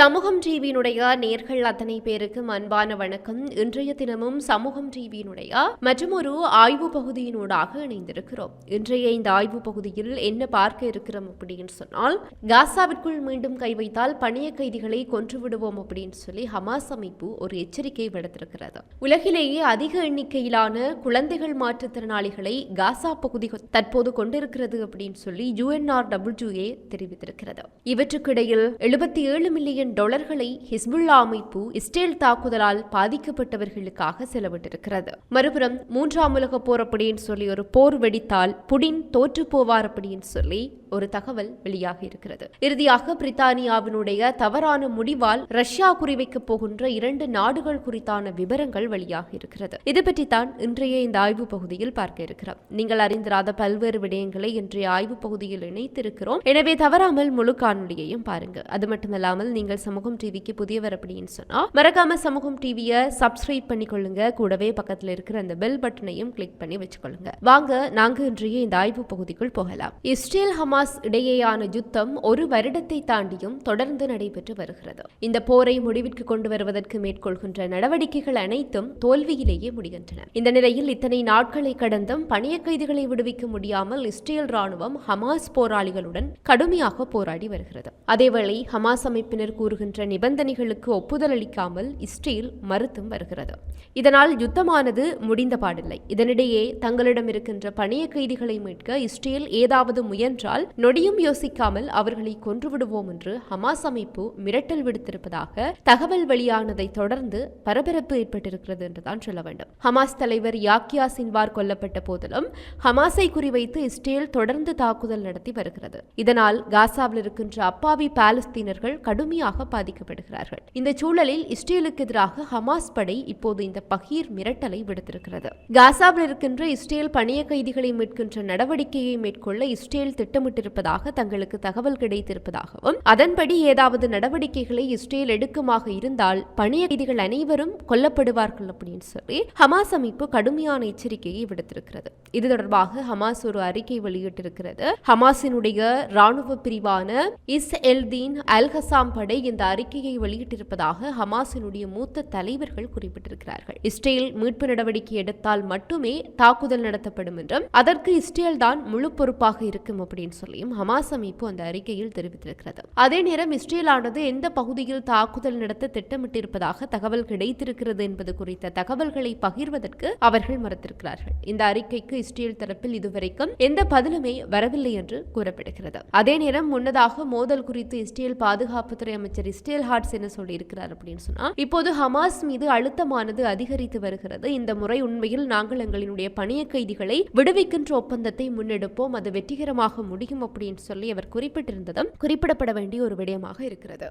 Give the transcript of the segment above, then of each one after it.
சமூகம் டிவியினுடைய நேர்கள் அத்தனை பேருக்கும் அன்பான வணக்கம். இன்றைய தினமும் சமூகம் டிவியினுடைய மற்றும் ஒரு ஆய்வு பகுதியினூடாக இணைந்திருக்கிறோம். இன்றைய இந்த ஆய்வு பகுதியில் என்ன பார்க்க இருக்கிறோம் அப்படின்னு சொன்னால் காசாவிற்குள் மீண்டும் கை வைத்தால் பணிய கைதிகளை கொன்று விடுவோம் அப்படின்னு சொல்லி ஹமாஸ் அமைப்பு ஒரு எச்சரிக்கை விடுத்திருக்கிறது. உலகிலேயே அதிக எண்ணிக்கையிலான குழந்தைகள் மாற்றுத்திறனாளிகளை காசா பகுதி தற்போது கொண்டிருக்கிறது அப்படின்னு சொல்லி யூஎன்ஆர் டபிள்யூஏ தெரிவித்திருக்கிறது. இவற்றுக்கிடையில் எழுபத்தி ஏழு மில்லியன் மில்லியன் டாலர்களை ஹிஸ்புல்லா அமைப்பு இஸ்ரேல் தாக்குதலால் பாதிக்கப்பட்டவர்களுக்காக செலவிட்டிருக்கிறது. மறுபுறம் மூன்றாம் உலக போர் அப்படின்னு சொல்லி ஒரு போர் வெடித்தால் புடின் தோற்று போவார் அப்படின்னு சொல்லி ஒரு தகவல் வெளியாகி இருக்கிறது. இறுதியாக பிரித்தானியாவினுடைய தவறான முடிவால் ரஷ்யா குறிவைக்க போகின்ற இரண்டு நாடுகள் குறித்தான விவரங்கள் வெளியாகி இருக்கிறது. இது பற்றித்தான் இன்றைய இந்த ஆய்வு பகுதியில் பார்க்க இருக்கிறோம். நீங்கள் அறிந்திராத பல்வேறு விடயங்களை இன்றைய ஆய்வு பகுதியில் இணைத்திருக்கிறோம். எனவே தவறாமல் முழு காணொலியையும் பாருங்க அது மட்டுமல்லாமல் நீங்கள் சமூகம் டிவிக்கு புதியவர் அப்படின்னு சொன்னா மறக்காம சமூகம் டிவியை சப்ஸ்கிரைப் பண்ணிக்கொள்ளுங்க. கூடவே பக்கத்தில் இருக்கிற அந்த பெல் பட்டனையும் கிளிக் பண்ணி வச்சுக்கொள்ளுங்க. வாங்க நாங்க இன்றைய இந்த ஆய்வு பகுதிக்குள் போகலாம். இஸ்ரேல் ஹமாஸ் இடையேயான யுத்தம் ஒரு வருடத்தை தாண்டியும் தொடர்ந்து நடைபெற்று வருகிறது. இந்த போரை முடிவிற்கு கொண்டு வருவதற்கு மேற்கொள்கின்ற நடவடிக்கைகள் அனைத்தும் தோல்வியிலேயே முடிகின்றன. இந்த நிலையில் இத்தனை நாட்களை கடந்தும் பணிய கைதிகளை விடுவிக்க முடியாமல் இஸ்ரேல் ராணுவம் ஹமாஸ் போராளிகளுடன் கடுமையாக போராடி வருகிறது. அதேவேளை ஹமாஸ் அமைப்பினர் கூறுகின்ற நிபந்தனைகளுக்கு ஒப்புதல் அளிக்காமல் இஸ்ரேல் மறுத்தும் வருகிறது. இதனால் யுத்தமானது முடிந்த பாடில்லை. இதனிடையே தங்களிடம் இருக்கின்ற பணிய கைதிகளை மீட்க இஸ்ரேல் ஏதாவது முயன்றால் நொடியும் யோசிக்காமல் அவர்களை கொன்றுவிடுவோம் என்று ஹமாஸ் அமைப்பு மிரட்டல் விடுத்திருப்பதாக தகவல் வெளியானதை தொடர்ந்து பரபரப்பு ஏற்பட்டிருக்கிறது என்றுதான் சொல்ல வேண்டும். ஹமாஸ் தலைவர் யாக்கியா சின்வார் கொல்லப்பட்ட போதிலும் ஹமாஸை குறிவைத்து இஸ்ரேல் தொடர்ந்து தாக்குதல் நடத்தி வருகிறது. இதனால் காசாவில் இருக்கின்ற அப்பாவி பாலஸ்தீனர்கள் கடுமையாக பாதிக்கப்படுகிறார்கள். இந்த சூழலில் இஸ்ரேலுக்கு எதிராக ஹமாஸ் படை இப்போது இந்த பகீர் மிரட்டலை விடுத்திருக்கிறது. காசாவில் இருக்கின்ற இஸ்ரேல் பணிய கைதிகளை மீட்கின்ற நடவடிக்கையை மேற்கொள்ள இஸ்ரேல் திட்டமிட்டிருப்பதாக தங்களுக்கு தகவல் கிடைத்திருப்பதாகவும் அதன்படி ஏதாவது நடவடிக்கைகளை இஸ்ரேல் எடுக்குமாக இருந்தால் பணிய கைதிகள் அனைவரும் கொல்லப்படுவார்கள் அப்படின்னு சொல்லி ஹமாஸ் அமைப்பு கடுமையான எச்சரிக்கையை விடுத்திருக்கிறது. இது தொடர்பாக ஹமாஸ் ஒரு அறிக்கை வெளியிட்டிருக்கிறது. ஹமாஸினுடைய ராணுவ பிரிவான இஸ் எல்தீன் அல் ஹசாம் படை இந்த அறிக்கையை வெளியிட்டிருப்பதாக ஹமாஸினுடைய மூத்த தலைவர்கள் குறிப்பிட்டிருக்கிறார்கள். இஸ்ரேல் மீட்பு நடவடிக்கை எடுத்தால் மட்டுமே தாக்குதல் நடத்தப்படும் என்றும் அதற்கு இஸ்ரேல் தான் முழு பொறுப்பாக இருக்கும் அப்படின்னு சொல்லியும் ஹமாஸ் அமைப்பு அந்த அறிக்கையில் தெரிவித்திருக்கிறது. அதே நேரம் இஸ்ரேலானது எந்த பகுதியில் தாக்குதல் நடத்த திட்டமிட்டிருப்பதாக தகவல் கிடைத்திருக்கிறது என்பது குறித்த தகவல்களை பகிர்வதற்கு அவர்கள் மறுத்திருக்கிறார்கள். இந்த அறிக்கைக்கு இஸ்ரேல் தரப்பில் இதுவரைக்கும் எந்த பதிலுமே வரவில்லை என்று கூறப்படுகிறது. அதே நேரம் முன்னதாக மோதல் குறித்து இஸ்ரேல் பாதுகாப்புத்துறை அமைச்சர் இஸ்ரேல் ஹார்ட்ஸ் என்ன சொல்லியிருக்கிறார் அப்படின்னு சொன்னா இப்போது ஹமாஸ் மீது அழுத்தமானது அதிகரித்து வருகிறது. இந்த முறை உண்மையில் நாங்கள் எங்களினுடைய பணிய கைதிகளை விடுவிக்கின்ற ஒப்பந்தத்தை முன்னெடுப்போம். அது வெற்றிகரமாக முடியும் அப்படின்னு சொல்லி அவர் குறிப்பிட்டிருந்ததும் குறிப்பிடப்பட வேண்டிய ஒரு விடயமாக இருக்கிறது.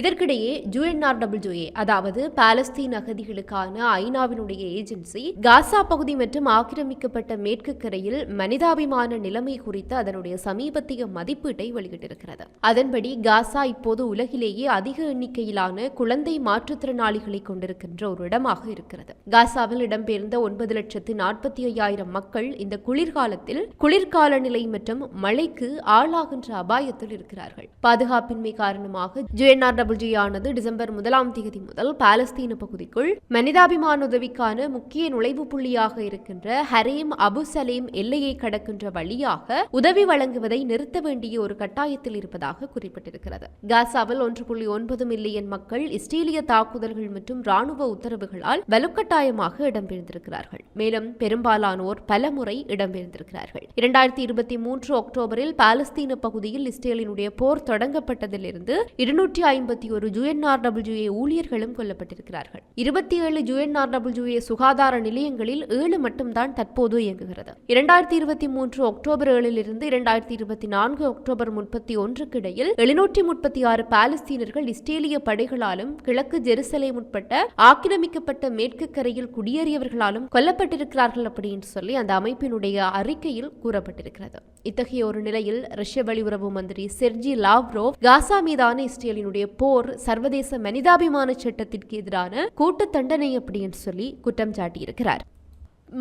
இதற்கிடையே யுஎன்ஆர்டபிள்யூஏ அதாவது பாலஸ்தீன் அகதிகளுக்கான ஐநாவினுடைய ஏஜென்சி காசா பகுதி மற்றும் ஆக்கிரமிக்கப்பட்ட மேற்கு கரையில் மனிதாபிமான நிலைமை குறித்த அதனுடைய சமீபத்திய மதிப்பீட்டை வெளியிட்டிருக்கிறது. அதன்படி காசா இப்போது உலகிலேயே அதிக எண்ணிக்கையிலான குழந்தை மாற்றுத்திறனாளிகளை கொண்டிருக்கின்ற ஒரு இடமாக இருக்கிறது. காசாவில் இடம்பெயர்ந்த ஒன்பது லட்சத்து நாற்பத்தி ஐயாயிரம் மக்கள் இந்த குளிர்காலத்தில் குளிர்கால நிலை மற்றும் மழைக்கு ஆளாகின்ற அபாயத்தில் இருக்கிறார்கள். பாதுகாப்பின்மை காரணமாக ஜூஎன்ஆர் யுஎன்ஆர் டபிள்யூஆனது டிசம்பர் முதலாம் தேதி முதல் பாலஸ்தீன பகுதிக்குள் மனிதாபிமான உதவிக்கான முக்கிய நுழைவு புள்ளியாக இருக்கின்ற ஹரீம் அபு சலேம் எல்லையை கடக்கின்ற வழியாக உதவி வழங்குவதை நிறுத்த வேண்டிய ஒரு கட்டாயத்தில் இருப்பதாக குறிப்பிட்டிருக்கிறது. காசாவில் ஒன்று புள்ளி ஒன்பது மில்லியன் மக்கள் இஸ்ரேலிய தாக்குதல்கள் மற்றும் ராணுவ உத்தரவுகளால் வலுக்கட்டாயமாக இடம்பெயர்ந்திருக்கிறார்கள். மேலும் பெரும்பாலானோர் பல முறை இடம்பெயர்ந்திருக்கிறார்கள். இரண்டாயிரத்தி இருபத்தி மூன்று அக்டோபரில் பாலஸ்தீன பகுதியில் இஸ்ரேலினுடைய போர் தொடங்கப்பட்டதிலிருந்து இருநூற்றி ஐம்பது ஐம்பத்தி ஒரு யுஎன்ஆர்டபிள்யூஏ ஊழியர்களும் கொல்லப்பட்டிருக்கிறார்கள். இருபத்தி ஏழு யுஎன்ஆர்டபிள்யூஏ சுகாதார நிலையங்களில் ஏழு மட்டும்தான் தற்போது இயங்குகிறது. இரண்டாயிரத்தி இருபத்தி மூன்று அக்டோபர் ஏழிலிருந்து இரண்டாயிரத்தி இருபத்தி நான்கு அக்டோபர் முப்பத்தி ஒன்றுக்கு இடையில் எழுநூற்றி முப்பத்தி ஆறு பாலஸ்தீனர்கள் இஸ்ரேலிய படைகளாலும் கிழக்கு ஜெருசலேம் உட்பட்ட ஆக்கிரமிக்கப்பட்ட மேற்கு கரையில் குடியேறியவர்களாலும் கொல்லப்பட்டிருக்கிறார்கள் அப்படின்னு சொல்லி அந்த அமைப்பினுடைய அறிக்கையில் கூறப்பட்டிருக்கிறது. இத்தகைய ஒரு நிலையில் ரஷ்ய வெளியுறவு மந்திரி செர்ஜி லாவ்ரோவ் காசா மீதான இஸ்ரேலினுடைய போர் சர்வதேச மனிதாபிமான சட்டத்திற்கு எதிரான கூட்டு தண்டனை அப்படின்னு சொல்லி குற்றம் சாட்டியிருக்கிறார்.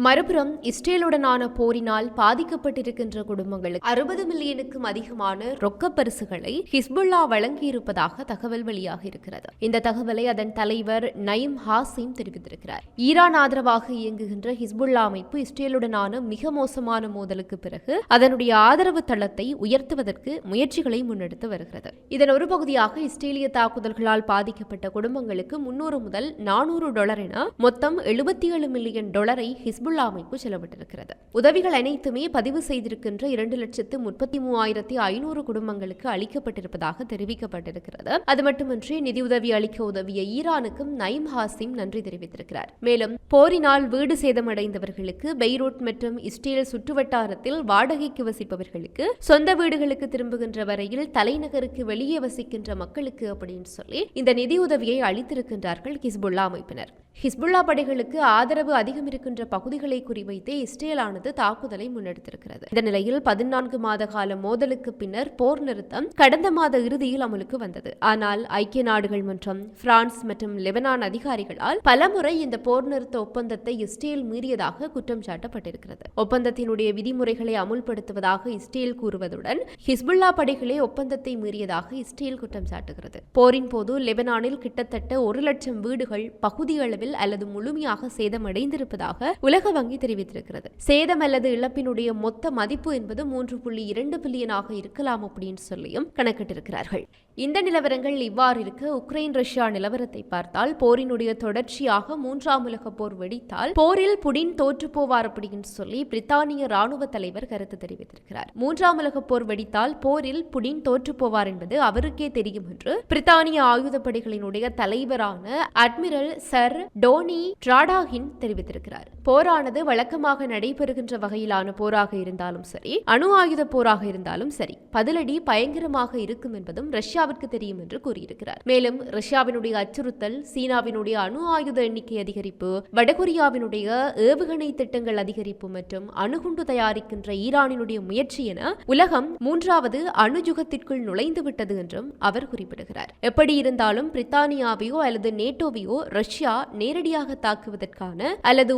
மறுபுறம் இஸ்ரேலுடனான போரினால் பாதிக்கப்பட்டிருக்கின்ற குடும்பங்களுக்கு அறுபது மில்லியனுக்கும் அதிகமான ரொக்க பரிசுகளை ஹிஸ்புல்லா வழங்கியிருப்பதாக தகவல் வெளியாக இருக்கிறது. இந்த தகவலை அதன் தலைவர் நயிம் ஹாசிம் தெரிவித்திருக்கிறார். ஈரான் ஆதரவாக இயங்குகின்ற ஹிஸ்புல்லா அமைப்பு இஸ்ரேலுடனான மிக மோசமான மோதலுக்கு பிறகு அதனுடைய ஆதரவு தளத்தை உயர்த்துவதற்கு முயற்சிகளை முன்னெடுத்து வருகிறது. இதன் ஒரு பகுதியாக இஸ்ரேலிய தாக்குதல்களால் பாதிக்கப்பட்ட குடும்பங்களுக்கு முன்னூறு முதல் நானூறு டாலர் என மொத்தம் எழுபத்தி ஏழு மில்லியன் டாலரை ஹிஸ்புல்லா அமைப்பு செலவிட்டிருக்கிறது உதவிகள் அனைத்துமே பதிவு செய்திருக்கின்ற இரண்டு லட்சத்து முப்பத்தி மூவாயிரத்தி ஐநூறு குடும்பங்களுக்கு அளிக்கப்பட்டிருப்பதாக தெரிவிக்கப்பட்டிருக்கிறது. அது மட்டுமின்றி நிதியுதவி அளிக்க உதவிய ஈரானுக்கும் நயிம் ஹாசிம் நன்றி தெரிவித்திருக்கிறார். மேலும் போரினால் வீடு சேதமடைந்தவர்களுக்கு பெய்ரூட் மற்றும் இஸ்ரேல் சுற்றுவட்டாரத்தில் வாடகைக்கு வசிப்பவர்களுக்கு சொந்த வீடுகளுக்கு திரும்புகின்ற வரையில் தலைநகருக்கு வெளியே வசிக்கின்ற மக்களுக்கு அப்படின்னு சொல்லி இந்த நிதியுதவியை அளித்திருக்கின்றார்கள் ஹிஸ்புல்லா அமைப்பினர். ஹிஸ்புல்லா படைகளுக்கு ஆதரவு அதிகம் இருக்கின்ற பகுதி பகுதிகளை குறிவைத்து இஸ்ரேலானது தாக்குதலை முன்னெடுத்திருக்கிறது. இந்த நிலையில் பதினான்கு மாத கால மோதலுக்கு பின்னர் போர் நிறுத்தம் கடந்த மாத இறுதியில் அமலுக்கு வந்தது. ஆனால் ஐக்கிய நாடுகள் மற்றும் பிரான்ஸ் மற்றும் லெபனான் அதிகாரிகளால் பலமுறை இந்த போர் நிறுத்த ஒப்பந்தத்தை இஸ்ரேல் மீறியதாக குற்றம் சாட்டப்பட்டிருக்கிறது. ஒப்பந்தத்தினுடைய விதிமுறைகளை அமுல்படுத்துவதாக இஸ்ரேல் கூறுவதுடன் ஹிஸ்புல்லா படைகளே ஒப்பந்தத்தை மீறியதாக இஸ்ரேல் குற்றம் சாட்டுகிறது. போரின் போது லெபனானில் கிட்டத்தட்ட ஒரு லட்சம் வீடுகள் பகுதியளவில் அல்லது முழுமையாக சேதமடைந்திருப்பதாக உலக வங்கி தெரிவித்திருக்கிறது. சேதம் அல்லது இழப்பினுடைய மொத்த மதிப்பு என்பது மூன்று புள்ளி இரண்டு பில்லியனாக இருக்கலாம் அப்படின்னு சொல்லியும் கணக்கிட்டிருக்கிறார்கள். இந்த நிலவரங்கள் இவ்வாறு இருக்க உக்ரைன் ரஷ்யா நிலவரத்தை பார்த்தால் போரினுடைய தொடர்ச்சியாக மூன்றாம் உலக போர் வெடித்தால் போரில் புடின் தோற்று போவார் அப்படின்னு சொல்லி பிரித்தானிய ராணுவ தலைவர் கருத்து தெரிவித்திருக்கிறார். மூன்றாம் உலக போர் வெடித்தால் போரில் புடின் தோற்று போவார் என்பது அவருக்கே தெரியும் என்று பிரித்தானிய ஆயுதப்படைகளினுடைய தலைவரான அட்மிரல் சர் டோனி ட்ராடாகின் தெரிவித்திருக்கிறார். போர் போரானது வழக்கமாக நடைபெறுகின்ற வகையிலான போராக இருந்தாலும் சரி அணு ஆயுத போராக இருந்தாலும் சரி பதிலடி பயங்கரமாக இருக்கும் என்பதும் ரஷ்யாவிற்கு தெரியும் என்று கூறியிருக்கிறார். மேலும் ரஷ்யாவினுடைய அச்சுறுத்தல் சீனாவினுடைய அணு ஆயுத எண்ணிக்கை அதிகரிப்பு வடகொரியாவினுடைய ஏவுகணை திட்டங்கள் அதிகரிப்பு மற்றும் அணுகுண்டு தயாரிக்கின்ற ஈரானினுடைய முயற்சி என உலகம் மூன்றாவது அணுயுகத்திற்குள் நுழைந்து விட்டது என்றும் அவர் குறிப்பிடுகிறார். எப்படி இருந்தாலும் பிரித்தானியாவையோ அல்லது நேட்டோவையோ ரஷ்யா நேரடியாக தாக்குவதற்கான அல்லது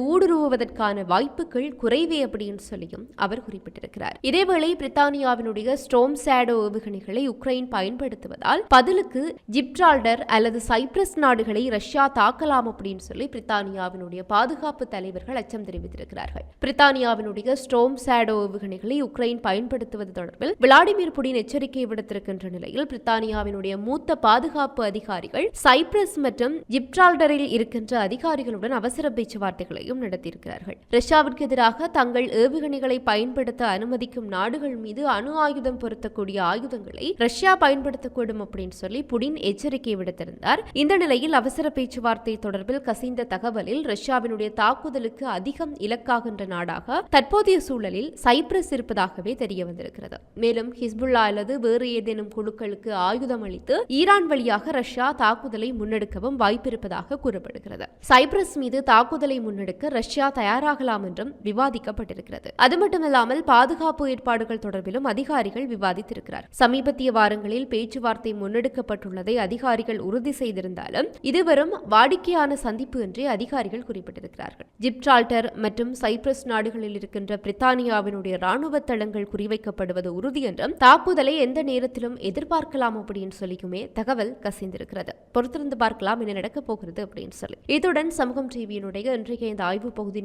ஊடுருவுவதற்கான வாய்ப்புகள் குறைவே அப்படின்னு சொல்லியும் அவர் குறிப்பிட்டிருக்கிறார். இதேவேளை பிரித்தானியாவினுடைய ஸ்டோம் சேடோ ஏவுகணைகளை உக்ரைன் பயன்படுத்துவதால் பதிலுக்கு ஜிப்ரால்டர் அல்லது சைப்ரஸ் நாடுகளை ரஷ்யா தாக்கலாம் அப்படின்னு சொல்லி பிரித்தானியாவினுடைய பாதுகாப்பு தலைவர்கள் அச்சம் தெரிவித்திருக்கிறார்கள். பிரித்தானியாவினுடைய ஸ்டோம் சேடோ ஏவுகணைகளை உக்ரைன் பயன்படுத்துவது தொடர்பில் விளாடிமிர் புடின் எச்சரிக்கை விடுத்திருக்கின்ற நிலையில் பிரித்தானியாவினுடைய மூத்த பாதுகாப்பு அதிகாரிகள் சைப்ரஸ் மற்றும் ஜிப்ரால்டரில் இருக்கின்ற அதிகாரிகளுடன் அவசர பேச்சுவார்த்தைகளையும் நடத்தியிருக்கிறார்கள் ரஷ்யாவிற்கு எதிராக தங்கள் ஏவுகணைகளை பயன்படுத்த அனுமதிக்கும் நாடுகள் மீது அணு ஆயுதம் பொருத்தக்கூடிய ஆயுதங்களை ரஷ்யா பயன்படுத்தக்கூடும் அப்படின்னு சொல்லி புடின் எச்சரிக்கை விடுத்திருந்தார். இந்த நிலையில் அவசர பேச்சுவார்த்தை தொடர்பில் கசிந்த தகவலில் ரஷ்யாவினுடைய தாக்குதலுக்கு அதிகம் இலக்காகின்ற நாடாக தற்போதைய சூழலில் சைப்ரஸ் இருப்பதாகவே தெரிய வந்திருக்கிறது. மேலும் ஹிஸ்புல்லா அல்லது வேறு ஏதேனும் குழுக்களுக்கு ஆயுதம் அளித்து ஈரான் வழியாக ரஷ்யா தாக்குதலை முன்னெடுக்கவும் வாய்ப்பிருப்பதாக கூறப்படுகிறது. சைப்ரஸ் மீது தாக்குதலை முன்னெடுக்க ரஷ்யா தயாராகலாம் என்றும் விவாதிக்கப்பட்டிருக்கிறது. அது மட்டுமல்லாமல் பாதுகாப்பு ஏற்பாடுகள் தொடர்பிலும் அதிகாரிகள் விவாதித்திருக்கிறார். சமீபத்திய வாரங்களில் பேச்சுவார்த்தை முன்னெடுக்கப்பட்டுள்ளதை அதிகாரிகள் உறுதி செய்திருந்தாலும் இதுவரும் வாடிக்கையான சந்திப்பு என்றே அதிகாரிகள் குறிப்பிட்டிருக்கிறார்கள். ஜிப்சால்டர் மற்றும் சைப்ரஸ் நாடுகளில் இருக்கின்ற பிரித்தானியாவினுடைய ராணுவ தளங்கள் குறிவைக்கப்படுவது உறுதி என்றும் தாக்குதலை எந்த நேரத்திலும் எதிர்பார்க்கலாம் அப்படின்னு சொல்லியுமே தகவல் கசிந்திருக்கிறது. பொறுத்திருந்து பார்க்கலாம் என்ன நடக்கப் போகிறது அப்படின்னு சொல்லி. இத்துடன் சமூகம் டிவியினுடைய இன்றைய இந்த ஆய்வு பகுதி